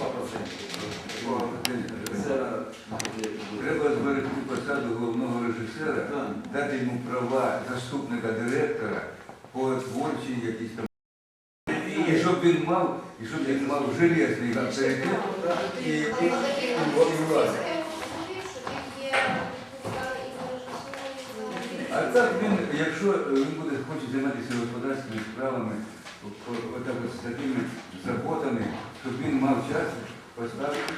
100%. Це Треба зберегти посаду головного режисера, дати йому права заступника директора по творчій якісь там. І щоб він мав, і щоб він мав железний авторитет і, і, і, і владу. А так він, якщо він буде хоче займатися господарськими справами, отак от з такими заботами, щоб він мав час поставити,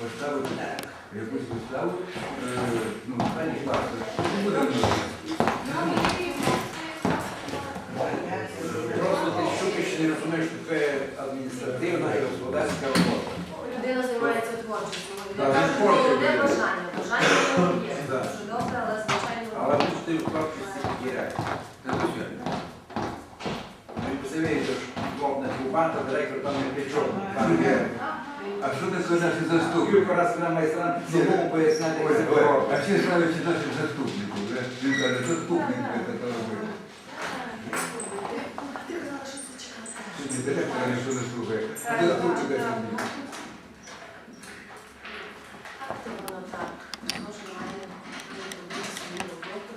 поставити якусь виставу, е, ну, пані. Не буде він. Просто ти щупиш і не розумієш, що це адміністративна і господарська робота. Людина займається творчістю. Я Так, кажу, він творчий головне людина. бажання. Бажання в нього є. Так. Дуже добре, але звичайно. Але тут ти в творчості є. Це звичайно. Що не кубанта, директор там не пішов. А що таке наші заступники? Кілька разів на майстран цілому поясняти, це. А ще ставлячи наших заступників, вже він каже, заступник це то робить. Ти казала, що це чекати. Сьогодні директора не слухає. Це воно так. Кожен має робити свою роботу.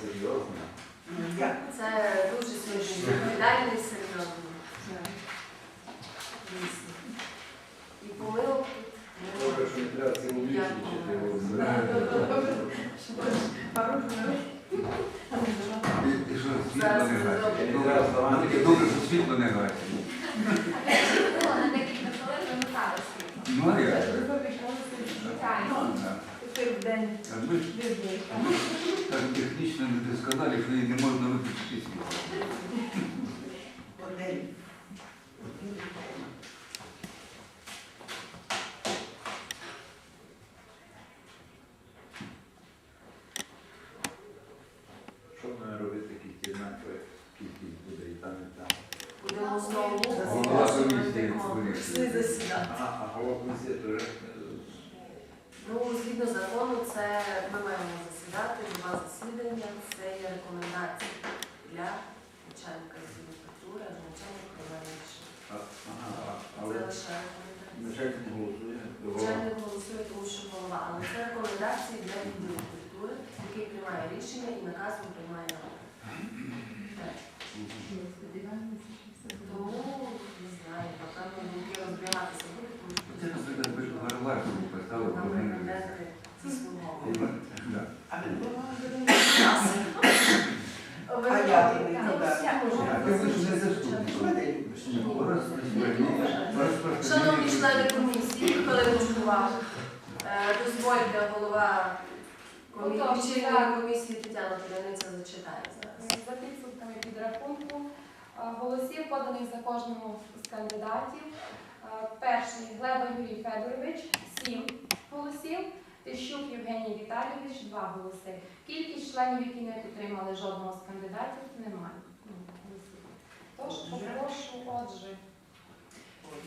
Серйозно. Це дуже сьогодні відповідальний серйозний. Дійсно. І помилок тут Добре, що не треба цілу ніч І- І що світло Зараз не це гасить. зробимо. Добре, ну, таке добре, що світло не гасить. Ми так технічно не досконалі, що її не можна виключити світло. Що ми робити кількість буде і там, і там. будемо знову конкурс засідати. А, а голова комісії теж е, Ну, згідно закону, це ми маємо засідати, два засідання, це є рекомендації для начальника культури, а начальник приймає рішення. а, ага, а- Це лише рекомендації. начальник не голосує. Начальник голосує, тому що голова, але це рекомендації для відділу культури, який приймає рішення і наказом приймає рада. Так. Тому що ви поставили А ви я не. Шановні члени комісії, хвилиночку увагу. Е, Дозвольте голова комі- Отож, лічильної так. комісії Тетяна Поляниця зачитає зараз. За підсумками підрахунку е, голосів, поданих за кожному з кандидатів. Е, Перший Глеба Юрій Федорович 7 голосів. Тищук Євгеній Віталійович 2 голоси. Кількість членів, які не підтримали жодного з кандидатів, немає. Тож попрошу, отже,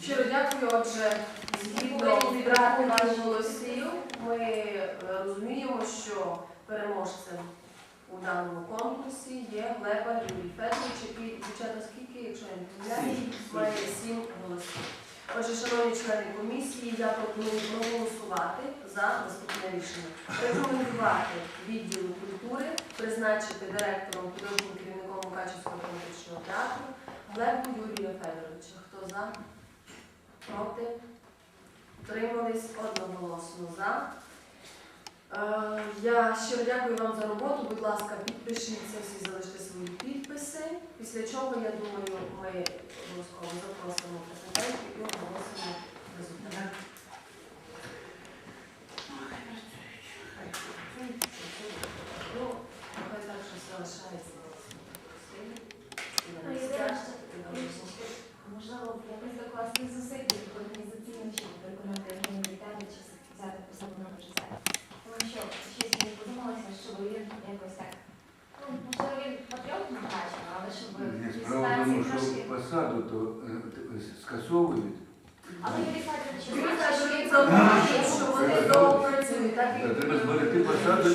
Щиро дякую. Отже, згідно підрахунку голосів, ми е, розуміємо, що переможцем у даному конкурсі є Глеба Юрій Федорович, який дівчата скільки, якщо я не помиляюсь, має сім голосів. Отже, шановні члени комісії, я пропоную проголосувати за наступне рішення. Рекомендувати відділу культури, призначити директором художнім керівником Мукачівського політичного театру Глебу Юрія Федоровича. Хто за? Проти? Тримались одноголосно за. Е, я щиро дякую вам за роботу. Будь ласка, підпишіться, всі залиште свої підписи. Після чого, я думаю, ми обов'язково запросимо президентів і оголосимо результати. Справа в тому, ситуації що посаду то е, е, скасовують. Але Юрій Федорович, Юрій знаєте, що вони доопрацюють, так Треба зберегти посаду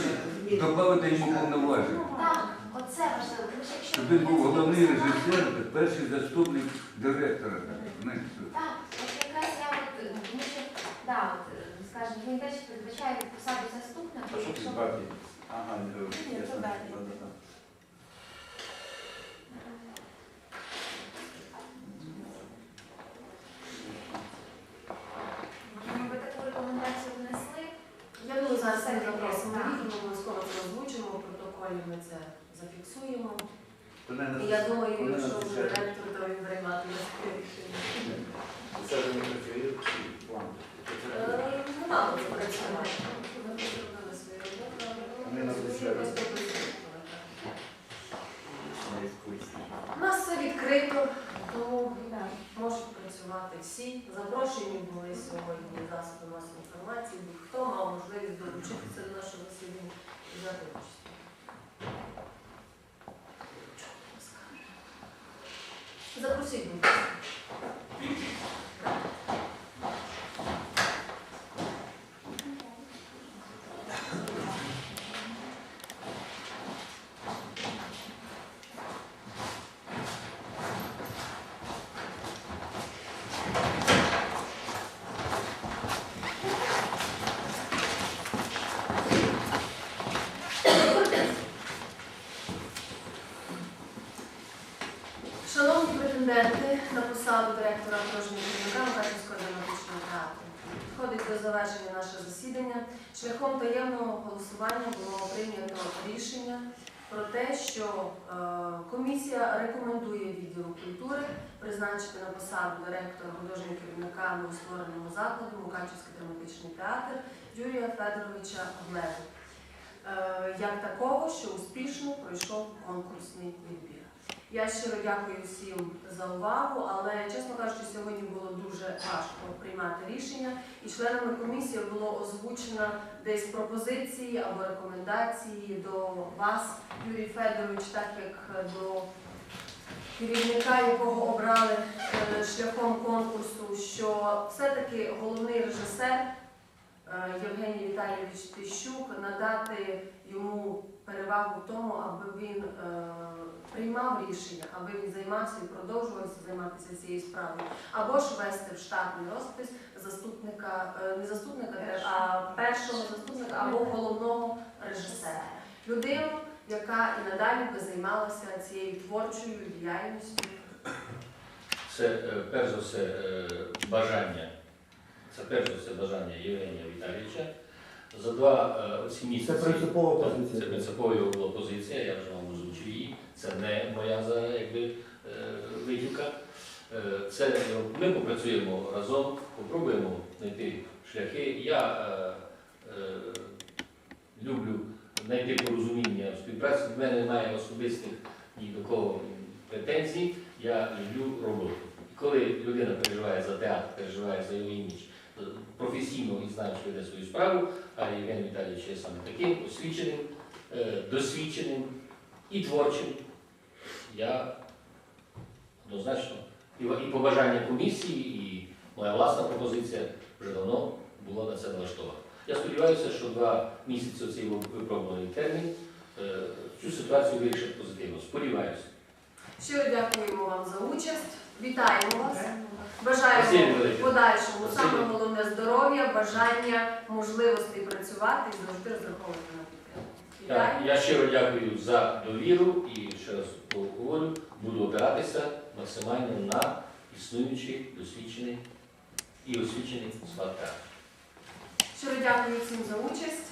і додати йому повноважень. Так, оце важливо, тому що якщо... Щоб він був головний режисер, перший заступник директора. так, знаєте, що. Так, от якраз я от, е, тому що, да, от, е, скажімо, він теж передбачає посаду заступника, А що ти якщо... Ага, не Ні, ясно. це далі. Да-да-да. Зараз ми запросимо ми обов'язково це озвучимо, в протоколі ми це зафіксуємо. На І я думаю, на вже ректор, то він приймати таке рішення. Це вже не працює чи план? Е, мало це працювати. Ми зробили свою роботу, але. У нас все відкрито, тому можуть працювати всі. Запрошені були сьогодні долучитися до нашого засідання і взяти. Запросіть, будь. Шановні претенденти на посаду директора художнього керівника Мукачівського драматичного театру, входить до завершення наше засідання. Шляхом таємного голосування було прийнято рішення про те, що е, комісія рекомендує відділу культури призначити на посаду директора художнього керівника новоствореному закладу Мукачівський драматичний театр Юрія Федоровича Глебу. Е, як такого, що успішно пройшов конкурсний відбір. Я щиро дякую всім за увагу, але чесно кажучи, сьогодні було дуже важко приймати рішення, і членами комісії було озвучено десь пропозиції або рекомендації до вас, Юрій Федорович, так як до керівника, якого обрали е, шляхом конкурсу, що все-таки головний режисер е, Євгеній Віталійович Тищук надати йому перевагу в тому, аби він е, приймав рішення, аби він займався і продовжував займатися цією справою, або ж вести в штатний розпис заступника, е, не заступника, а першого заступника або головного режисера. Людину, яка і надалі би займалася цією творчою діяльністю. Це е, перш за все е, бажання, це перш за все бажання Євгенія Віталійовича. За два е, оці місяці. Це принципова позиція. Це принципова була позиція, я вже вам озвучив її. Це не моя якби е, витівка. Е, Це е, ми попрацюємо разом, попробуємо знайти шляхи. Я е, е, люблю знайти порозуміння в співпраці. В мене немає особистих ні до кого претензій. Я люблю роботу. І коли людина переживає за театр, переживає за його імідж, професійно і знає, що веде свою справу, а Євген Віталійович є саме таким освіченим, е, досвідченим і творчим, я однозначно і побажання комісії, і моя власна пропозиція вже давно була на це налаштована. Я сподіваюся, що два місяці цей випробуваний термін е, цю ситуацію вирішить позитивно. Сподіваюся. Щиро дякуємо вам за участь. Вітаємо вас. Бажаємо подальшому саме головне здоров'я, бажання, можливостей працювати і завжди розраховувати на підтримку. Я, щиро дякую за довіру і ще раз говорю, буду опиратися максимально на існуючий, досвідчений і освічений склад. Щиро дякую всім за участь.